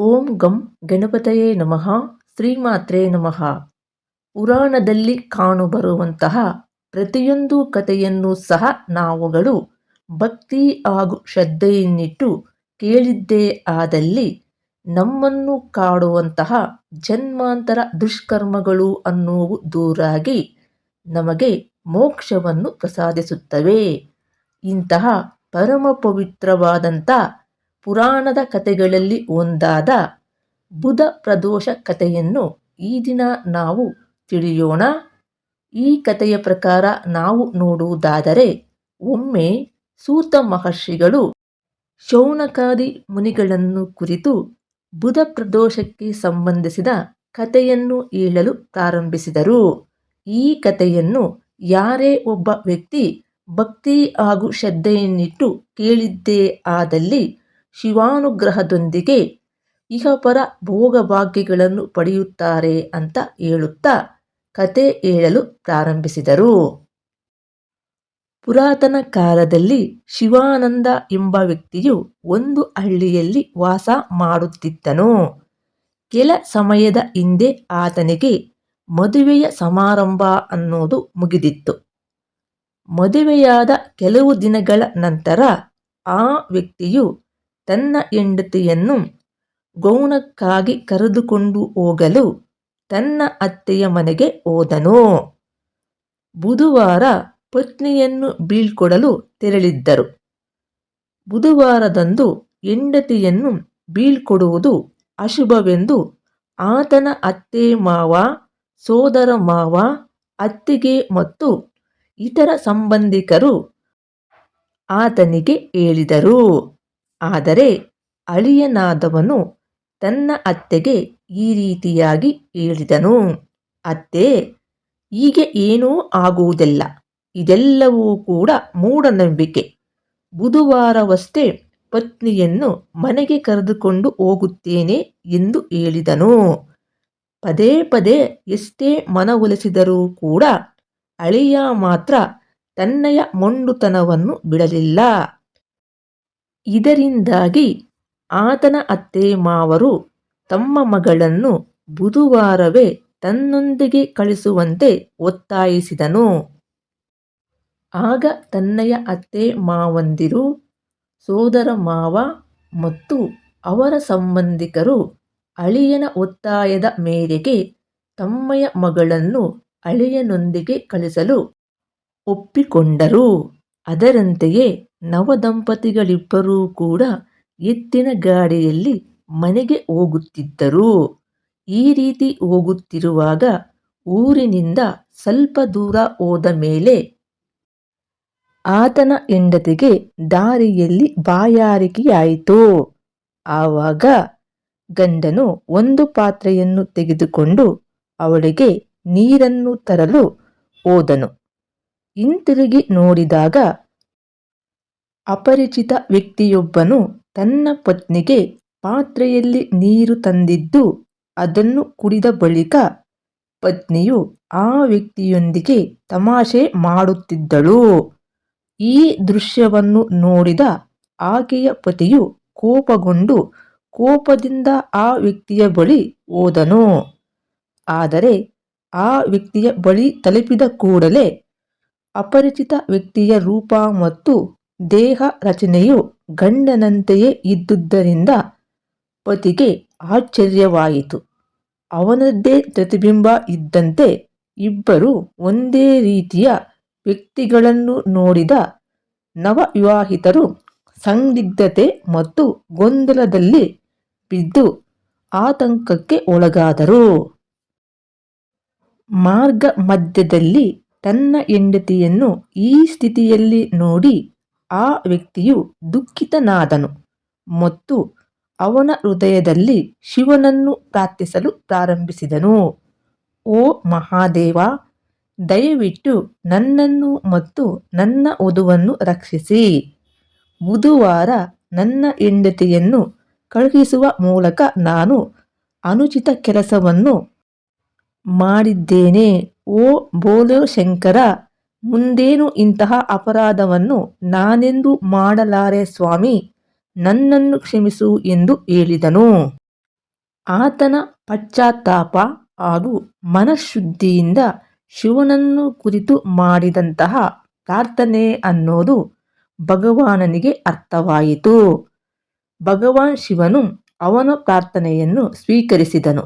ಓಂ ಗಂ ಗಣಪತಯೇ ನಮಃ ಶ್ರೀಮಾತ್ರೇ ನಮಃ. ಪುರಾಣದಲ್ಲಿ ಕಾಣುಬರುವಂತಹ ಪ್ರತಿಯೊಂದು ಕಥೆಯನ್ನು ಸಹ ನಾವುಗಳು ಭಕ್ತಿ ಹಾಗೂ ಶ್ರದ್ಧೆಯನ್ನಿಟ್ಟು ಕೇಳಿದ್ದೇ ಆದಲ್ಲಿ ನಮ್ಮನ್ನು ಕಾಡುವಂತಹ ಜನ್ಮಾಂತರ ದುಷ್ಕರ್ಮಗಳು ಅನ್ನುವು ದೂರಾಗಿ ನಮಗೆ ಮೋಕ್ಷವನ್ನು ಪ್ರಸಾದಿಸುತ್ತವೆ. ಇಂತಹ ಪರಮ ಪವಿತ್ರವಾದಂಥ ಪುರಾಣದ ಕಥೆಗಳಲ್ಲಿ ಒಂದಾದ ಬುಧ ಪ್ರದೋಷ ಕಥೆಯನ್ನು ಈ ದಿನ ನಾವು ತಿಳಿಯೋಣ. ಈ ಕಥೆಯ ಪ್ರಕಾರ ನಾವು ನೋಡುವುದಾದರೆ, ಒಮ್ಮೆ ಸೂತ ಮಹರ್ಷಿಗಳು ಶೌನಕಾದಿ ಮುನಿಗಳನ್ನು ಕುರಿತು ಬುಧ ಪ್ರದೋಷಕ್ಕೆ ಸಂಬಂಧಿಸಿದ ಕಥೆಯನ್ನು ಹೇಳಲು ಪ್ರಾರಂಭಿಸಿದರು. ಈ ಕಥೆಯನ್ನು ಯಾರೇ ಒಬ್ಬ ವ್ಯಕ್ತಿ ಭಕ್ತಿ ಹಾಗೂ ಶ್ರದ್ಧೆಯನ್ನಿಟ್ಟು ಕೇಳಿದ್ದೇ ಆದಲ್ಲಿ ಶಿವಾನುಗ್ರಹದೊಂದಿಗೆ ಇಹಪರ ಭೋಗಭಾಗ್ಯಗಳನ್ನು ಪಡೆಯುತ್ತಾರೆ ಅಂತ ಹೇಳುತ್ತಾ ಕತೆ ಹೇಳಲು ಪ್ರಾರಂಭಿಸಿದರು. ಪುರಾತನ ಕಾಲದಲ್ಲಿ ಶಿವಾನಂದ ಎಂಬ ವ್ಯಕ್ತಿಯು ಒಂದು ಹಳ್ಳಿಯಲ್ಲಿ ವಾಸ ಮಾಡುತ್ತಿದ್ದನು. ಕೆಲ ಸಮಯದ ಹಿಂದೆ ಆತನಿಗೆ ಮದುವೆಯ ಸಮಾರಂಭ ಅನ್ನೋದು ಮುಗಿದಿತ್ತು. ಮದುವೆಯಾದ ಕೆಲವು ದಿನಗಳ ನಂತರ ಆ ವ್ಯಕ್ತಿಯು ತನ್ನ ಹೆಂಡತಿಯನ್ನು ಗೌಣಕ್ಕಾಗಿ ಕರೆದುಕೊಂಡು ಹೋಗಲು ತನ್ನ ಅತ್ತೆಯ ಮನೆಗೆ ಹೋದನು. ಬುಧವಾರ ಪತ್ನಿಯನ್ನು ಬೀಳ್ಕೊಡಲು ತೆರಳಿದ್ದರು. ಬುಧವಾರದಂದು ಹೆಂಡತಿಯನ್ನು ಬೀಳ್ಕೊಡುವುದು ಅಶುಭವೆಂದು ಆತನ ಅತ್ತೆ ಮಾವ, ಸೋದರ ಮಾವ, ಅತ್ತಿಗೆ ಮತ್ತು ಇತರ ಸಂಬಂಧಿಕರು ಆತನಿಗೆ ಹೇಳಿದರು. ಆದರೆ ಅಳಿಯನಾದವನು ತನ್ನ ಅತ್ತೆಗೆ ಈ ರೀತಿಯಾಗಿ ಹೇಳಿದನು, ಅತ್ತೆ, ಹೀಗೆ ಏನೂ ಆಗುವುದಿಲ್ಲ. ಇದೆಲ್ಲವೂ ಕೂಡ ಮೂಢನಂಬಿಕೆ. ಬುಧವಾರವಷ್ಟೇ ಪತ್ನಿಯನ್ನು ಮನೆಗೆ ಕರೆದುಕೊಂಡು ಹೋಗುತ್ತೇನೆ ಎಂದು ಹೇಳಿದನು. ಪದೇ ಪದೇ ಎಷ್ಟೇ ಮನವೊಲಿಸಿದರೂ ಕೂಡ ಅಳಿಯ ಮಾತ್ರ ತನ್ನಯ ಮೊಂಡುತನವನ್ನು ಬಿಡಲಿಲ್ಲ. ಇದರಿಂದಾಗಿ ಆತನ ಅತ್ತೆ ಮಾವರು ತಮ್ಮ ಮಗಳನ್ನು ಬುಧವಾರವೇ ತನ್ನೊಂದಿಗೆ ಕಳಿಸುವಂತೆ ಒತ್ತಾಯಿಸಿದನು. ಆಗ ತನ್ನಯ ಅತ್ತೆ ಮಾವಂದಿರು, ಸೋದರ ಮಾವ ಮತ್ತು ಅವರ ಸಂಬಂಧಿಕರು ಅಳಿಯನ ಒತ್ತಾಯದ ಮೇರೆಗೆ ತಮ್ಮಯ ಮಗಳನ್ನು ಅಳಿಯನೊಂದಿಗೆ ಕಳಿಸಲು ಒಪ್ಪಿಕೊಂಡರು. ಅದರಂತೆಯೇ ನವದಂಪತಿಗಳಿಬ್ಬರೂ ಕೂಡ ಎತ್ತಿನ ಗಾಡಿಯಲ್ಲಿ ಮನೆಗೆ ಹೋಗುತ್ತಿದ್ದರು. ಈ ರೀತಿ ಹೋಗುತ್ತಿರುವಾಗ ಊರಿನಿಂದ ಸ್ವಲ್ಪ ದೂರ ಹೋದ ಮೇಲೆ ಆತನ ಹೆಂಡತಿಗೆ ದಾರಿಯಲ್ಲಿ ಬಾಯಾರಿಕೆಯಾಯಿತು. ಆವಾಗ ಗಂಡನು ಒಂದು ಪಾತ್ರೆಯನ್ನು ತೆಗೆದುಕೊಂಡು ಅವಳಿಗೆ ನೀರನ್ನು ತರಲು ಹೋದನು. ಹಿಂತಿರುಗಿ ನೋಡಿದಾಗ ಅಪರಿಚಿತ ವ್ಯಕ್ತಿಯೊಬ್ಬನು ತನ್ನ ಪತ್ನಿಗೆ ಪಾತ್ರೆಯಲ್ಲಿ ನೀರು ತಂದಿದ್ದು ಅದನ್ನು ಕುಡಿದ ಬಳಿಕ ಪತ್ನಿಯು ಆ ವ್ಯಕ್ತಿಯೊಂದಿಗೆ ತಮಾಷೆ ಮಾಡುತ್ತಿದ್ದಳು. ಈ ದೃಶ್ಯವನ್ನು ನೋಡಿದ ಆಕೆಯ ಪತಿಯು ಕೋಪಗೊಂಡು ಕೋಪದಿಂದ ಆ ವ್ಯಕ್ತಿಯ ಬಳಿ ಹೋದನು. ಆದರೆ ಆ ವ್ಯಕ್ತಿಯ ಬಳಿ ತಲುಪಿದ ಕೂಡಲೇ ಅಪರಿಚಿತ ವ್ಯಕ್ತಿಯ ರೂಪ ಮತ್ತು ದೇಹ ರಚನೆಯು ಗಂಡನಂತೆಯೇ ಇದ್ದುದರಿಂದ ಪತಿಗೆ ಆಶ್ಚರ್ಯವಾಯಿತು. ಅವನದ್ದೇ ಪ್ರತಿಬಿಂಬ ಇದ್ದಂತೆ ಇಬ್ಬರು ಒಂದೇ ರೀತಿಯ ವ್ಯಕ್ತಿಗಳನ್ನು ನೋಡಿದ ನವವಿವಾಹಿತರು ಸಂದಿಗ್ಧತೆ ಮತ್ತು ಗೊಂದಲದಲ್ಲಿ ಬಿದ್ದು ಆತಂಕಕ್ಕೆ ಒಳಗಾದರು. ಮಾರ್ಗ ಮಧ್ಯದಲ್ಲಿ ತನ್ನ ಹೆಂಡತಿಯನ್ನು ಈ ಸ್ಥಿತಿಯಲ್ಲಿ ನೋಡಿ ಆ ವ್ಯಕ್ತಿಯು ದುಃಖಿತನಾದನು ಮತ್ತು ಅವನ ಹೃದಯದಲ್ಲಿ ಶಿವನನ್ನು ಪ್ರಾರ್ಥಿಸಲು ಪ್ರಾರಂಭಿಸಿದನು. ಓ ಮಹಾದೇವ, ದಯವಿಟ್ಟು ನನ್ನನ್ನು ಮತ್ತು ನನ್ನ ವಧುವನ್ನು ರಕ್ಷಿಸಿ. ಬುಧವಾರ ನನ್ನ ಹೆಂಡತಿಯನ್ನು ಕಳುಹಿಸುವ ಮೂಲಕ ನಾನು ಅನುಚಿತ ಕೆಲಸವನ್ನು ಮಾಡಿದ್ದೇನೆ. ಓ ಬೋಲೋ ಶಂಕರ ಮುಂದೇನು ಇಂತಹ ಅಪರಾಧವನ್ನು ನಾನೆಂದು ಮಾಡಲಾರೆ ಸ್ವಾಮಿ? ನನ್ನನ್ನು ಕ್ಷಮಿಸು ಎಂದು ಹೇಳಿದನು. ಆತನ ಪಶ್ಚಾತ್ತಾಪ ಹಾಗೂ ಮನಃಶುದ್ಧಿಯಿಂದ ಶಿವನನ್ನು ಕುರಿತು ಮಾಡಿದಂತಹ ಪ್ರಾರ್ಥನೆ ಅನ್ನೋದು ಭಗವಾನನಿಗೆ ಅರ್ಥವಾಯಿತು. ಭಗವಾನ್ ಶಿವನು ಅವನ ಪ್ರಾರ್ಥನೆಯನ್ನು ಸ್ವೀಕರಿಸಿದನು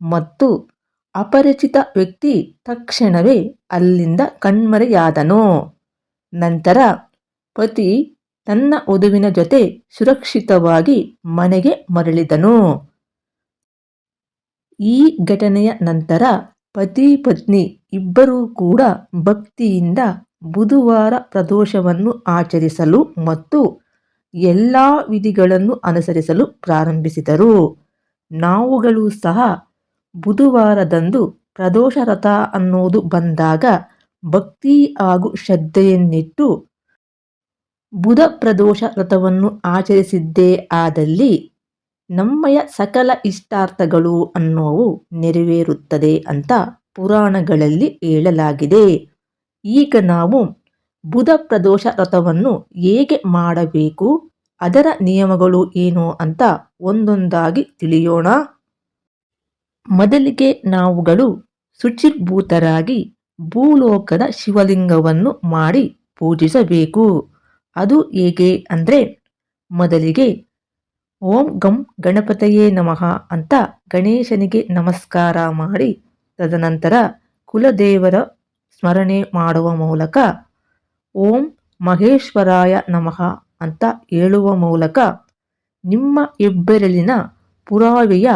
ಮತ್ತು ಅಪರಿಚಿತ ವ್ಯಕ್ತಿ ತಕ್ಷಣವೇ ಅಲ್ಲಿಂದ ಕಣ್ಮರೆಯಾದನು. ನಂತರ ಪತಿ ತನ್ನ ವಧುವಿನ ಜೊತೆ ಸುರಕ್ಷಿತವಾಗಿ ಮನೆಗೆ ಮರಳಿದನು. ಈ ಘಟನೆಯ ನಂತರ ಪತಿ, ಪತ್ನಿ ಇಬ್ಬರೂ ಕೂಡ ಭಕ್ತಿಯಿಂದ ಬುಧವಾರ ಪ್ರದೋಷವನ್ನು ಆಚರಿಸಲು ಮತ್ತು ಎಲ್ಲ ವಿಧಿಗಳನ್ನು ಅನುಸರಿಸಲು ಪ್ರಾರಂಭಿಸಿದರು. ನಾವುಗಳು ಸಹ ಬುಧವಾರದಂದು ಪ್ರದೋಷ ರಥ ಅನ್ನೋದು ಬಂದಾಗ ಭಕ್ತಿ ಹಾಗೂ ಶ್ರದ್ಧೆಯನ್ನಿಟ್ಟು ಬುಧ ಪ್ರದೋಷ ರಥವನ್ನು ಆಚರಿಸಿದ್ದೇ ಆದಲ್ಲಿ ನಮ್ಮಯ ಸಕಲ ಇಷ್ಟಾರ್ಥಗಳು ಅನ್ನೋವು ನೆರವೇರುತ್ತದೆ ಅಂತ ಪುರಾಣಗಳಲ್ಲಿ ಹೇಳಲಾಗಿದೆ. ಈಗ ನಾವು ಬುಧ ಪ್ರದೋಷ ರಥವನ್ನು ಹೇಗೆ ಮಾಡಬೇಕು, ಅದರ ನಿಯಮಗಳು ಏನು ಅಂತ ಒಂದೊಂದಾಗಿ ತಿಳಿಯೋಣ. ಮೊದಲಿಗೆ ನಾವುಗಳು ಶುಚಿರ್ಭೂತರಾಗಿ ಭೂಲೋಕದ ಶಿವಲಿಂಗವನ್ನು ಮಾಡಿ ಪೂಜಿಸಬೇಕು. ಅದು ಹೇಗೆ ಅಂದರೆ, ಮೊದಲಿಗೆ ಓಂ ಗಂ ಗಣಪತಯೇ ನಮಃ ಅಂತ ಗಣೇಶನಿಗೆ ನಮಸ್ಕಾರ ಮಾಡಿ, ತದನಂತರ ಕುಲದೇವರ ಸ್ಮರಣೆ ಮಾಡುವ ಮೂಲಕ ಓಂ ಮಹೇಶ್ವರಾಯ ನಮಃ ಅಂತ ಹೇಳುವ ಮೂಲಕ ನಿಮ್ಮ ಹೆಬ್ಬೆರಳಿನ ಪುರಾವೆಯ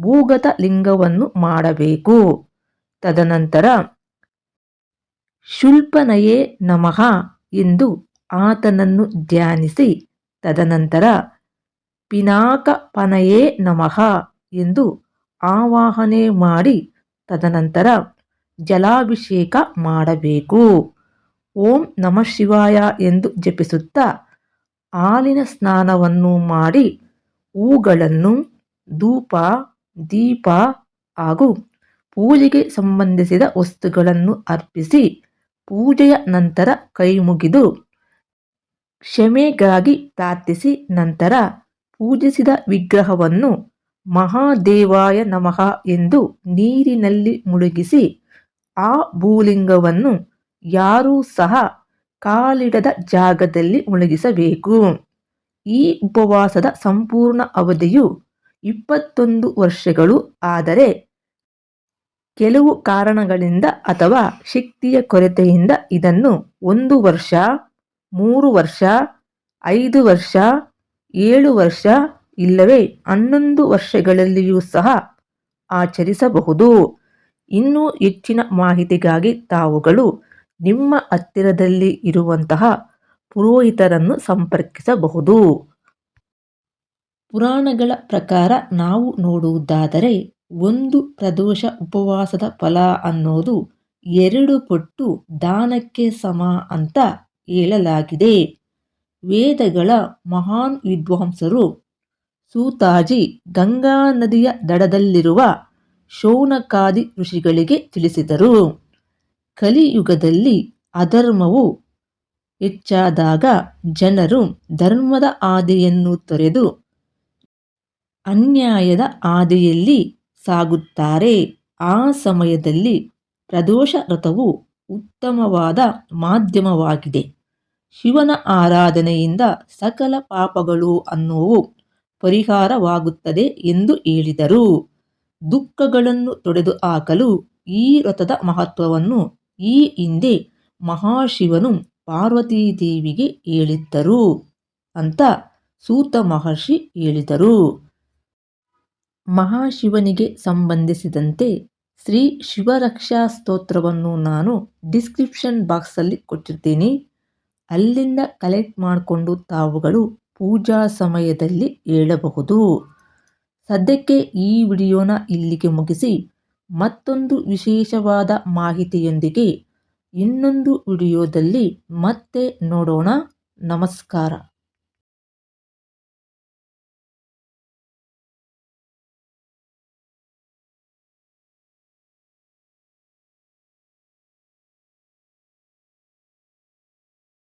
ಭೂಗತ ಲಿಂಗವನ್ನು ಮಾಡಬೇಕು. ತದನಂತರ, ಶುಲ್ಪನಯೇ ನಮಃ ಎಂದು ಆತನನ್ನು ಧ್ಯಾನಿಸಿ. ತದನಂತರ, ಪಿನಾಕಪನಯೇ ನಮಃ ಎಂದು ಆವಾಹನೆ ಮಾಡಿ. ತದನಂತರ, ಜಲಾಭಿಷೇಕ ಮಾಡಬೇಕು. ಓಂ ನಮಃ ಶಿವಾಯ ಎಂದು ಜಪಿಸುತ್ತಾ ಹಾಲಿನ ಸ್ನಾನವನ್ನು ಮಾಡಿ, ಹೂಗಳನ್ನು ಧೂಪ ದೀಪ ಹಾಗೂ ಪೂಜೆಗೆ ಸಂಬಂಧಿಸಿದ ವಸ್ತುಗಳನ್ನು ಅರ್ಪಿಸಿ ಪೂಜೆಯ ನಂತರ ಕೈ ಮುಗಿದು ಕ್ಷಮೆಗಾಗಿ ಪ್ರಾರ್ಥಿಸಿ ನಂತರ ಪೂಜಿಸಿದ ವಿಗ್ರಹವನ್ನು ಮಹಾದೇವಾಯ ನಮಃ ಎಂದು ನೀರಿನಲ್ಲಿ ಮುಳುಗಿಸಿ ಆ ಭೂಲಿಂಗವನ್ನು ಯಾರೂ ಸಹ ಕಾಲಿಡದ ಜಾಗದಲ್ಲಿ ಮುಳುಗಿಸಬೇಕು. ಈ ಉಪವಾಸದ ಸಂಪೂರ್ಣ ಅವಧಿಯು ಇಪ್ಪತ್ತೊಂದು ವರ್ಷಗಳು ಆದರೆ ಕೆಲವು ಕಾರಣಗಳಿಂದ ಅಥವಾ ಶಕ್ತಿಯ ಕೊರತೆಯಿಂದ ಇದನ್ನು ಒಂದು ವರ್ಷ, ಮೂರು ವರ್ಷ, ಐದು ವರ್ಷ, ಏಳು ವರ್ಷ ಇಲ್ಲವೇ ಹನ್ನೊಂದು ವರ್ಷಗಳಲ್ಲಿಯೂ ಸಹ ಆಚರಿಸಬಹುದು. ಇನ್ನೂ ಹೆಚ್ಚಿನ ಮಾಹಿತಿಗಾಗಿ ತಾವುಗಳು ನಿಮ್ಮ ಹತ್ತಿರದಲ್ಲಿ ಇರುವಂತಹ ಪುರೋಹಿತರನ್ನು ಸಂಪರ್ಕಿಸಬಹುದು. ಪುರಾಣಗಳ ಪ್ರಕಾರ ನಾವು ನೋಡುವುದಾದರೆ ಒಂದು ಪ್ರದೋಷ ಉಪವಾಸದ ಫಲ ಅನ್ನೋದು ಎರಡು ಪಟ್ಟು ದಾನಕ್ಕೆ ಸಮ ಅಂತ ಹೇಳಲಾಗಿದೆ. ವೇದಗಳ ಮಹಾನ್ ವಿದ್ವಾಂಸರು ಸೂತಾಜಿ ಗಂಗಾ ನದಿಯ ದಡದಲ್ಲಿರುವ ಶೌನಕಾದಿ ಋಷಿಗಳಿಗೆ ತಿಳಿಸಿದರು. ಕಲಿಯುಗದಲ್ಲಿ ಅಧರ್ಮವು ಹೆಚ್ಚಾದಾಗ ಜನರು ಧರ್ಮದ ಆದಿಯನ್ನು ತೊರೆದು ಅನ್ಯಾಯದ ಆದಿಯಲ್ಲಿ ಸಾಗುತ್ತಾರೆ. ಆ ಸಮಯದಲ್ಲಿ ಪ್ರದೋಷ ವ್ರತವು ಉತ್ತಮವಾದ ಮಾಧ್ಯಮವಾಗಿದೆ. ಶಿವನ ಆರಾಧನೆಯಿಂದ ಸಕಲ ಪಾಪಗಳು ಅನ್ನುವು ಪರಿಹಾರವಾಗುತ್ತದೆ ಎಂದು ಹೇಳಿದರು. ದುಃಖಗಳನ್ನು ತೊಡೆದು ಹಾಕಲು ಈ ವ್ರತದ ಮಹತ್ವವನ್ನು ಈ ಹಿಂದೆ ಮಹಾಶಿವನು ಪಾರ್ವತೀದೇವಿಗೆ ಹೇಳಿದ್ದರು ಅಂತ ಸೂತ ಮಹರ್ಷಿ ಹೇಳಿದರು. ಮಹಾಶಿವನಿಗೆ ಸಂಬಂಧಿಸಿದಂತೆ ಶ್ರೀ ಶಿವರಕ್ಷಾ ಸ್ತೋತ್ರವನ್ನು ನಾನು ಡಿಸ್ಕ್ರಿಪ್ಷನ್ ಬಾಕ್ಸಲ್ಲಿ ಕೊಟ್ಟಿರ್ತೀನಿ. ಅಲ್ಲಿಂದ ಕಲೆಕ್ಟ್ ಮಾಡಿಕೊಂಡು ತಾವುಗಳು ಪೂಜಾ ಸಮಯದಲ್ಲಿ ಹೇಳಬಹುದು ಸದ್ಯಕ್ಕೆ ಈ ವಿಡಿಯೋನ ಇಲ್ಲಿಗೆ ಮುಗಿಸಿ ಮತ್ತೊಂದು ವಿಶೇಷವಾದ ಮಾಹಿತಿಯೊಂದಿಗೆ ಇನ್ನೊಂದು ವಿಡಿಯೋದಲ್ಲಿ ಮತ್ತೆ ನೋಡೋಣ. ನಮಸ್ಕಾರ.